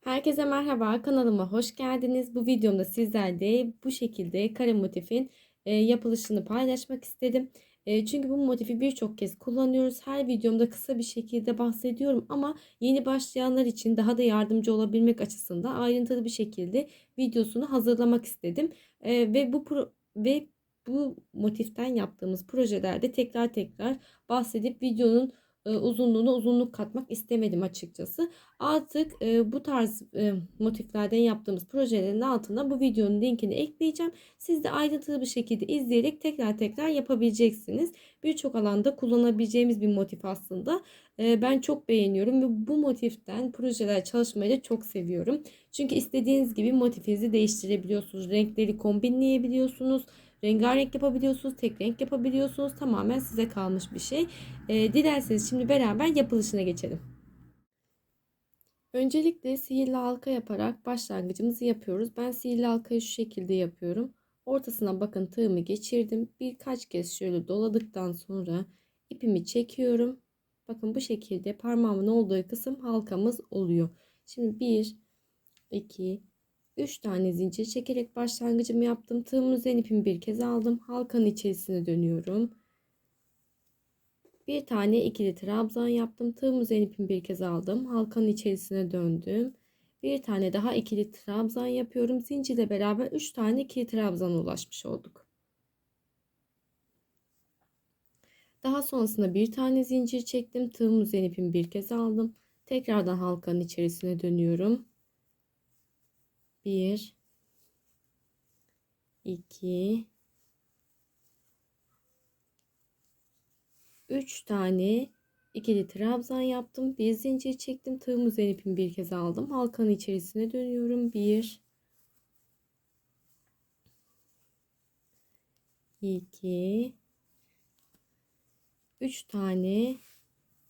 Herkese merhaba, kanalıma hoş geldiniz. Bu videomda sizlerle bu şekilde kare motifin e, yapılışını paylaşmak istedim. E, çünkü bu motifi birçok kez kullanıyoruz. Her videomda kısa bir şekilde bahsediyorum ama yeni başlayanlar için daha da yardımcı olabilmek açısından ayrıntılı bir şekilde videosunu hazırlamak istedim. E, ve bu ve bu motiften yaptığımız projelerde tekrar tekrar bahsedip videonun e, uzunluğuna uzunluk katmak istemedim açıkçası. Artık e, bu tarz e, motiflerden yaptığımız projelerin altına bu videonun linkini ekleyeceğim. Siz de ayrıntılı bir şekilde izleyerek tekrar tekrar yapabileceksiniz. Birçok alanda kullanabileceğimiz bir motif aslında. Ben çok beğeniyorum ve bu motiften projeler çalışmayı da çok seviyorum. Çünkü istediğiniz gibi motifinizi değiştirebiliyorsunuz. Renkleri kombinleyebiliyorsunuz rengarenk yapabiliyorsunuz, tek renk yapabiliyorsunuz. Tamamen size kalmış bir şey. E, dilerseniz şimdi beraber yapılışına geçelim. Öncelikle sihirli halka yaparak başlangıcımızı yapıyoruz. Ben sihirli halkayı şu şekilde yapıyorum. Ortasına bakın tığımı geçirdim. Birkaç kez şöyle doladıktan sonra ipimi çekiyorum. Bakın bu şekilde parmağımın olduğu kısım halkamız oluyor. Şimdi 1, 2, 3 tane zincir çekerek başlangıcımı yaptım. Tığımın üzerine ipimi bir kez aldım. Halkanın içerisine dönüyorum. Bir tane ikili trabzan yaptım. Tığımın üzerine ipimi bir kez aldım. Halkanın içerisine döndüm. Bir tane daha ikili trabzan yapıyorum. Zincirle beraber 3 tane ikili trabzana ulaşmış olduk. Daha sonrasında bir tane zincir çektim. Tığımın üzerine ipimi bir kez aldım. Tekrardan halkanın içerisine dönüyorum. 1 2 3 tane ikili trabzan yaptım. Bir zincir çektim. Tığım üzerine ipimi bir kez aldım. Halkanın içerisine dönüyorum. 1 2 3 tane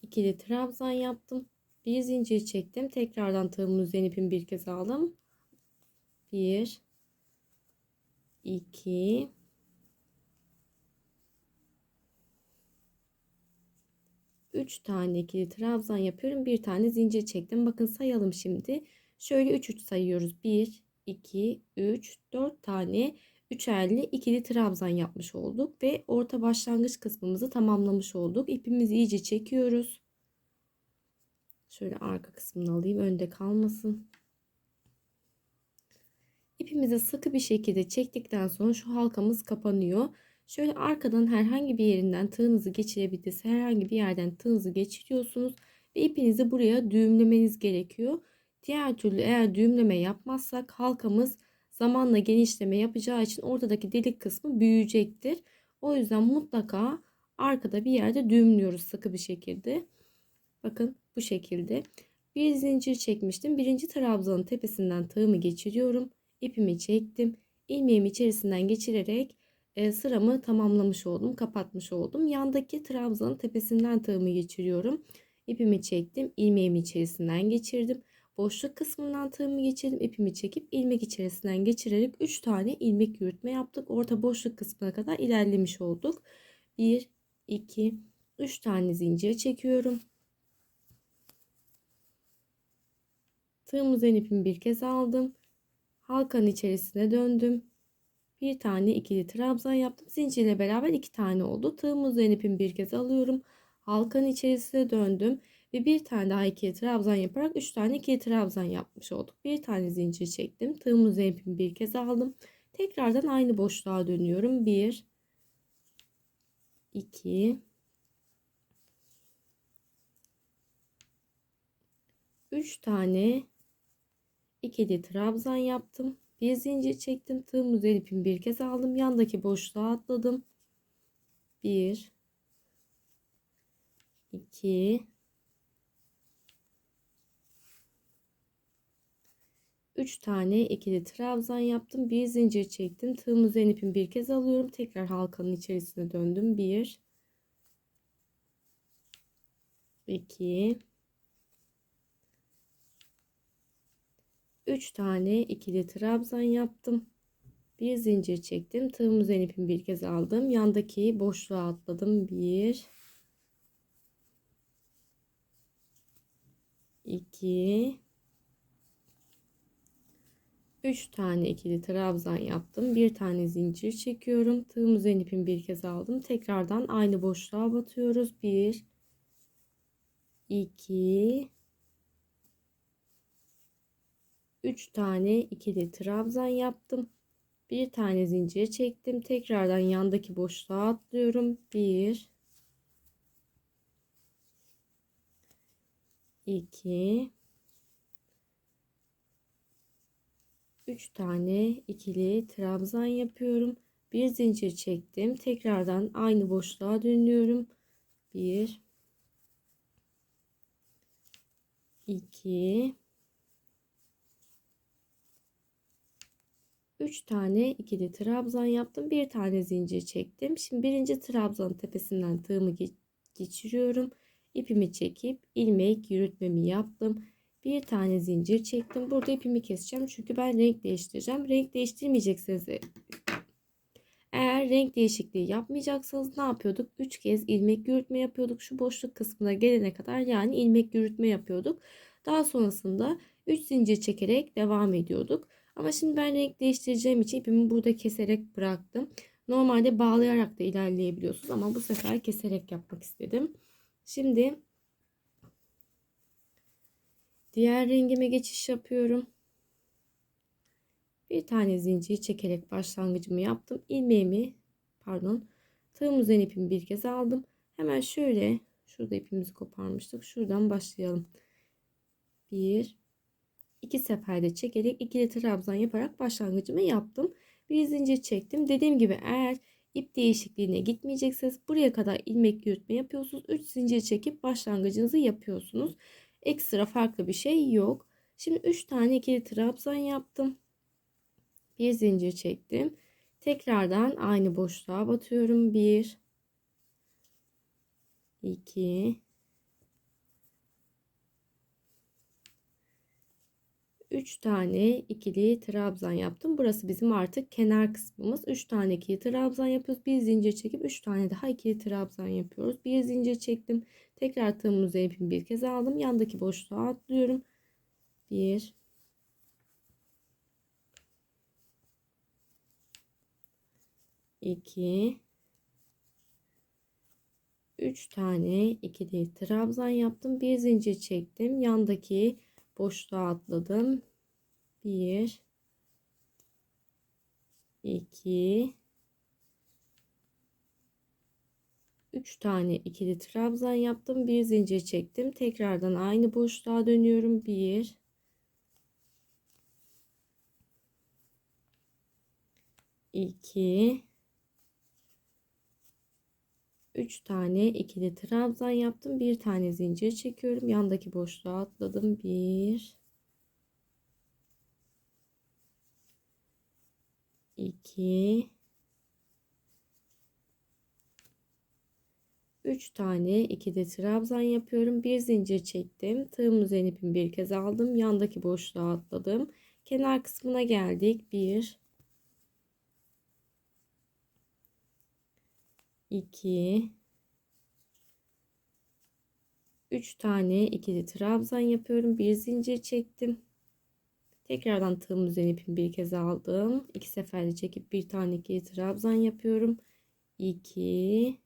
ikili trabzan yaptım. Bir zincir çektim. Tekrardan tığımın üzerine ipimi bir kez aldım. 1 2 3 tane ikili trabzan yapıyorum. Bir tane zincir çektim. Bakın sayalım şimdi. Şöyle 3 3 sayıyoruz. 1 2 3 4 tane üçerli ikili trabzan yapmış olduk ve orta başlangıç kısmımızı tamamlamış olduk. İpimizi iyice çekiyoruz. Şöyle arka kısmını alayım. Önde kalmasın. İpimizi sıkı bir şekilde çektikten sonra şu halkamız kapanıyor. Şöyle arkadan herhangi bir yerinden tığınızı geçirebilirsiniz. Herhangi bir yerden tığınızı geçiriyorsunuz ve ipinizi buraya düğümlemeniz gerekiyor. Diğer türlü eğer düğümleme yapmazsak halkamız zamanla genişleme yapacağı için ortadaki delik kısmı büyüyecektir. O yüzden mutlaka arkada bir yerde düğümlüyoruz sıkı bir şekilde. Bakın bu şekilde. Bir zincir çekmiştim. Birinci trabzanın tepesinden tığımı geçiriyorum ipimi çektim. ilmeğimi içerisinden geçirerek e, sıramı tamamlamış oldum. Kapatmış oldum. Yandaki trabzanın tepesinden tığımı geçiriyorum. İpimi çektim. ilmeğimi içerisinden geçirdim. Boşluk kısmından tığımı geçirdim. ipimi çekip ilmek içerisinden geçirerek 3 tane ilmek yürütme yaptık. Orta boşluk kısmına kadar ilerlemiş olduk. 1, 2, 3 tane zincir çekiyorum. Tığımızın ipimi bir kez aldım halkanın içerisine döndüm. Bir tane ikili trabzan yaptım. Zincirle beraber iki tane oldu. Tığımın üzerine ipimi bir kez alıyorum. Halkanın içerisine döndüm. Ve bir tane daha ikili trabzan yaparak üç tane ikili trabzan yapmış olduk. Bir tane zincir çektim. Tığımın üzerine ipimi bir kez aldım. Tekrardan aynı boşluğa dönüyorum. Bir, iki, üç tane ikili trabzan yaptım. Bir zincir çektim. Tığım üzeri ipimi bir kez aldım. Yandaki boşluğa atladım. 1 2 3 tane ikili trabzan yaptım. Bir zincir çektim. Tığım üzerine ipimi bir kez alıyorum. Tekrar halkanın içerisine döndüm. 1 2 3 tane ikili trabzan yaptım. Bir zincir çektim. Tığım üzerine ipimi bir kez aldım. Yandaki boşluğa atladım. 1 2 3 tane ikili trabzan yaptım. Bir tane zincir çekiyorum. Tığım üzerine ipimi bir kez aldım. Tekrardan aynı boşluğa batıyoruz. 1 2 3 tane ikili trabzan yaptım. Bir tane zincir çektim. Tekrardan yandaki boşluğa atlıyorum. 1 2 3 tane ikili trabzan yapıyorum. Bir zincir çektim. Tekrardan aynı boşluğa dönüyorum. 1 2 3 tane ikili trabzan yaptım. Bir tane zincir çektim. Şimdi birinci trabzanın tepesinden tığımı geçiriyorum. İpimi çekip ilmek yürütmemi yaptım. Bir tane zincir çektim. Burada ipimi keseceğim. Çünkü ben renk değiştireceğim. Renk değiştirmeyecekseniz eğer renk değişikliği yapmayacaksanız ne yapıyorduk? 3 kez ilmek yürütme yapıyorduk. Şu boşluk kısmına gelene kadar yani ilmek yürütme yapıyorduk. Daha sonrasında 3 zincir çekerek devam ediyorduk. Ama şimdi ben renk değiştireceğim için ipimi burada keserek bıraktım. Normalde bağlayarak da ilerleyebiliyorsunuz ama bu sefer keserek yapmak istedim. Şimdi diğer rengime geçiş yapıyorum. Bir tane zincir çekerek başlangıcımı yaptım. İlmeğimi pardon tığım üzerine ipimi bir kez aldım. Hemen şöyle şurada ipimizi koparmıştık. Şuradan başlayalım. Bir iki seferde çekerek ikili trabzan yaparak başlangıcımı yaptım. Bir zincir çektim. Dediğim gibi eğer ip değişikliğine gitmeyecekseniz buraya kadar ilmek yürütme yapıyorsunuz. 3 zincir çekip başlangıcınızı yapıyorsunuz. Ekstra farklı bir şey yok. Şimdi 3 tane ikili trabzan yaptım. Bir zincir çektim. Tekrardan aynı boşluğa batıyorum. 1 2 3 tane ikili trabzan yaptım. Burası bizim artık kenar kısmımız. 3 tane ikili trabzan yapıyoruz. Bir zincir çekip 3 tane daha ikili trabzan yapıyoruz. Bir zincir çektim. Tekrar tığımın üzerine ipimi bir kez aldım. Yandaki boşluğa atlıyorum. 1 2 3 tane ikili trabzan yaptım. Bir zincir çektim. Yandaki boşluğa atladım. 1 2 3 tane ikili trabzan yaptım. Bir zincir çektim. Tekrardan aynı boşluğa dönüyorum. 1 2 3 tane ikili trabzan yaptım. Bir tane zincir çekiyorum. Yandaki boşluğa atladım. 1 2 3 tane ikili trabzan yapıyorum. Bir zincir çektim. Tığım üzerine ipimi bir kez aldım. Yandaki boşluğa atladım. Kenar kısmına geldik. 1 2 3 tane ikili trabzan yapıyorum. Bir zincir çektim. Tekrardan tığım üzerine ipimi bir kez aldım. İki seferde çekip bir tane ikili trabzan yapıyorum. 2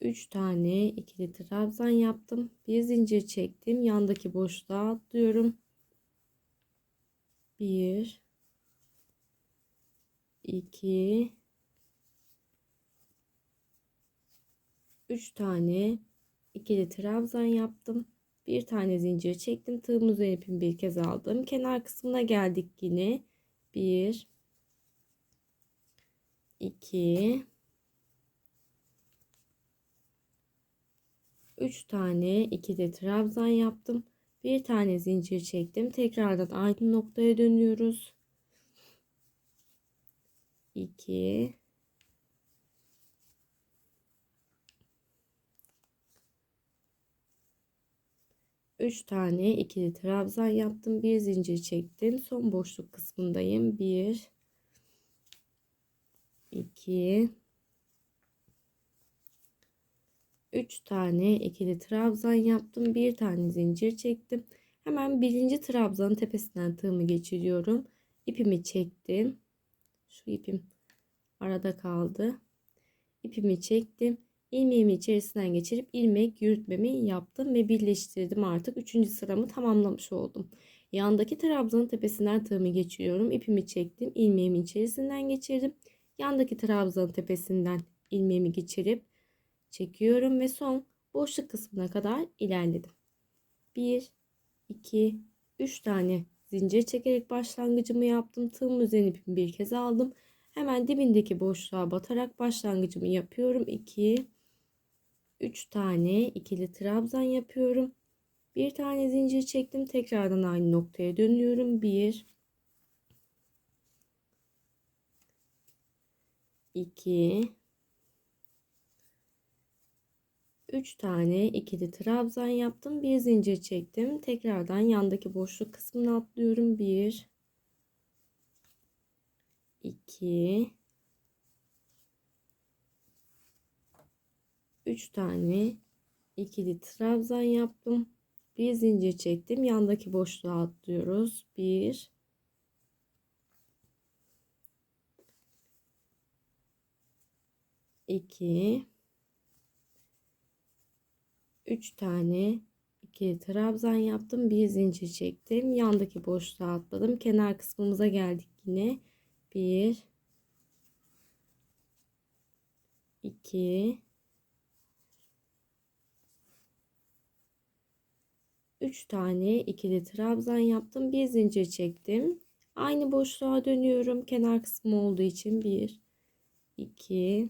3 tane ikili trabzan yaptım. Bir zincir çektim. Yandaki boşluğa atlıyorum. 1 2 3 tane ikili trabzan yaptım. Bir tane zincir çektim. Tığım üzerine ipimi bir kez aldım. Kenar kısmına geldik yine. 1 2 3 tane ikili trabzan yaptım. Bir tane zincir çektim. Tekrardan aynı noktaya dönüyoruz. 2 3 tane ikili trabzan yaptım. Bir zincir çektim. Son boşluk kısmındayım. 1 2 3 tane ikili trabzan yaptım. Bir tane zincir çektim. Hemen birinci trabzanın tepesinden tığımı geçiriyorum. İpimi çektim. Şu ipim arada kaldı. İpimi çektim. İlmeğimi içerisinden geçirip ilmek yürütmemi yaptım ve birleştirdim artık. Üçüncü sıramı tamamlamış oldum. Yandaki trabzanın tepesinden tığımı geçiriyorum. İpimi çektim. ilmeğimi içerisinden geçirdim. Yandaki trabzanın tepesinden ilmeğimi geçirip çekiyorum ve son boşluk kısmına kadar ilerledim. 1 2 3 tane zincir çekerek başlangıcımı yaptım. Tığım üzerine ipimi bir kez aldım. Hemen dibindeki boşluğa batarak başlangıcımı yapıyorum. 2 3 tane ikili trabzan yapıyorum. Bir tane zincir çektim. Tekrardan aynı noktaya dönüyorum. 1 2 3 tane ikili trabzan yaptım. Bir zincir çektim. Tekrardan yandaki boşluk kısmına atlıyorum. 1 2 3 tane ikili trabzan yaptım. Bir zincir çektim. Yandaki boşluğa atlıyoruz. 1 2 3 tane ikili trabzan yaptım. Bir zincir çektim. Yandaki boşluğa atladım. Kenar kısmımıza geldik yine. 1 2 3 tane ikili trabzan yaptım. Bir zincir çektim. Aynı boşluğa dönüyorum. Kenar kısmı olduğu için 1 2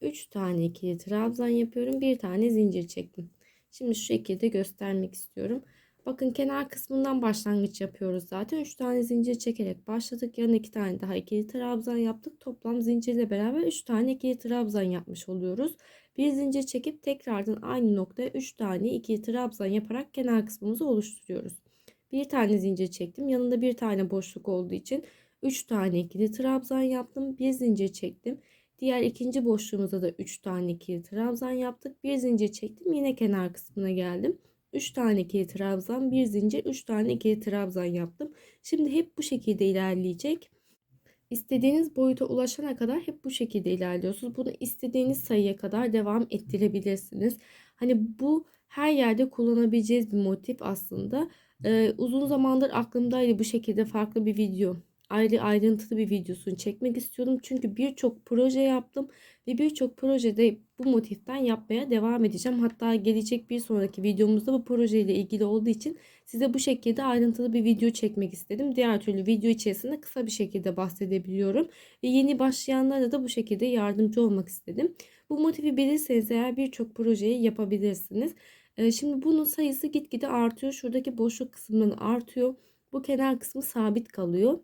3 tane ikili trabzan yapıyorum. Bir tane zincir çektim. Şimdi şu şekilde göstermek istiyorum. Bakın kenar kısmından başlangıç yapıyoruz zaten. 3 tane zincir çekerek başladık. Yanına 2 tane daha ikili trabzan yaptık. Toplam zincirle beraber 3 tane ikili trabzan yapmış oluyoruz. Bir zincir çekip tekrardan aynı noktaya 3 tane ikili trabzan yaparak kenar kısmımızı oluşturuyoruz. Bir tane zincir çektim. Yanında bir tane boşluk olduğu için 3 tane ikili trabzan yaptım. Bir zincir çektim. Diğer ikinci boşluğumuzda da 3 tane ikili trabzan yaptık. Bir zincir çektim. Yine kenar kısmına geldim. 3 tane ikili trabzan, bir zincir, 3 tane ikili trabzan yaptım. Şimdi hep bu şekilde ilerleyecek. İstediğiniz boyuta ulaşana kadar hep bu şekilde ilerliyorsunuz. Bunu istediğiniz sayıya kadar devam ettirebilirsiniz. Hani bu her yerde kullanabileceğiz bir motif aslında. Ee, uzun zamandır aklımdaydı bu şekilde farklı bir video ayrı ayrıntılı bir videosunu çekmek istiyordum. Çünkü birçok proje yaptım ve birçok projede bu motiften yapmaya devam edeceğim. Hatta gelecek bir sonraki videomuzda bu projeyle ilgili olduğu için size bu şekilde ayrıntılı bir video çekmek istedim. Diğer türlü video içerisinde kısa bir şekilde bahsedebiliyorum. Ve yeni başlayanlara da bu şekilde yardımcı olmak istedim. Bu motifi bilirseniz eğer birçok projeyi yapabilirsiniz. Şimdi bunun sayısı gitgide artıyor. Şuradaki boşluk kısmından artıyor. Bu kenar kısmı sabit kalıyor.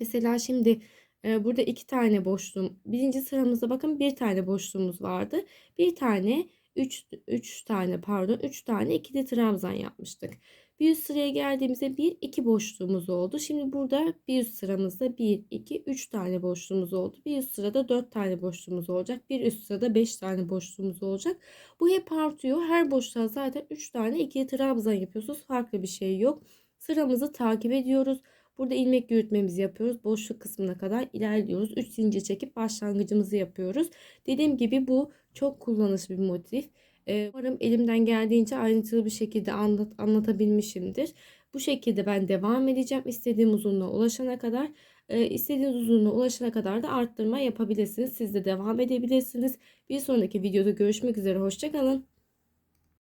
Mesela şimdi e, burada iki tane boşluğum. Birinci sıramızda bakın bir tane boşluğumuz vardı. Bir tane 3 3 tane pardon 3 tane ikili trabzan yapmıştık. Bir üst sıraya geldiğimizde bir iki boşluğumuz oldu. Şimdi burada bir üst sıramızda 1 2 3 tane boşluğumuz oldu. Bir üst sırada 4 tane boşluğumuz olacak. Bir üst sırada 5 tane boşluğumuz olacak. Bu hep artıyor. Her boşluğa zaten 3 tane ikili trabzan yapıyorsunuz. Farklı bir şey yok. Sıramızı takip ediyoruz. Burada ilmek yürütmemizi yapıyoruz. Boşluk kısmına kadar ilerliyoruz. 3 zincir çekip başlangıcımızı yapıyoruz. Dediğim gibi bu çok kullanışlı bir motif. Ee, umarım elimden geldiğince ayrıntılı bir şekilde anlat, anlatabilmişimdir. Bu şekilde ben devam edeceğim. İstediğim uzunluğa ulaşana kadar e, istediğiniz uzunluğa ulaşana kadar da arttırma yapabilirsiniz. Siz de devam edebilirsiniz. Bir sonraki videoda görüşmek üzere. Hoşçakalın.